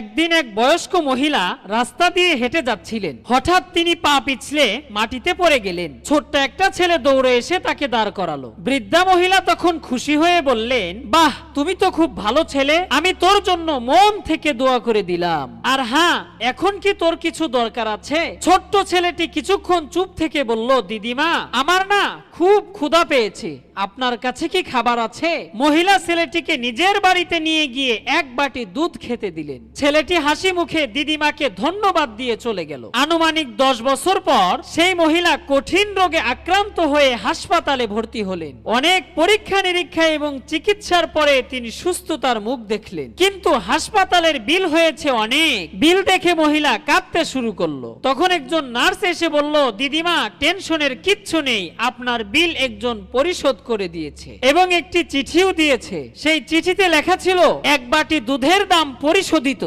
একদিন এক বয়স্ক মহিলা রাস্তা দিয়ে হেঁটে যাচ্ছিলেন। হঠাৎ তিনি পা পিছলে মাটিতে পড়ে গেলেন। ছোট্ট একটা ছেলে দৌড়ে এসে তাকে দাঁড় করালো। বৃদ্ধা মহিলা তখন খুশি হয়ে বললেন, বাহ, তুমি তো খুব ভালো ছেলে। আমি তোর জন্য মন থেকে দোয়া করে দিলাম। আর হ্যাঁ এখন কি তোর কিছু দরকার আছে? ছোট্ট ছেলেটি কিছুক্ষণ চুপ থেকে বলল, দিদিমা, আমার না খুব ক্ষুধা পেয়েছে। আপনার কাছে কি খাবার আছে? মহিলা ছেলেটিকে নিজের বাড়িতে নিয়ে গিয়ে এক বাটি দুধ খেতে দিলেন। ছেলেটি হাসি মুখে দিদিমাকে ধন্যবাদ দিয়ে চলে গেল। আনুমানিক দশ বছর পর সেই মহিলা কঠিন রোগে আক্রান্ত হয়ে হাসপাতালে ভর্তি হলেন। অনেক পরীক্ষা নিরীক্ষা এবং চিকিৎসার পরে তিনি সুস্থতার মুখ দেখলেন। কিন্তু হাসপাতালের বিল হয়েছে অনেক। বিল দেখে মহিলা কাঁদতে শুরু করল। তখন একজন নার্স এসে বলল, দিদিমা, টেনশনের কিচ্ছু নেই, আপনার বিল একজন পরিশোধ করে দিয়েছে। এবং একটি চিঠিও দিয়েছে। সেই চিঠিতে লেখা ছিল, এক বাটি দুধের দাম পরিশোধিত।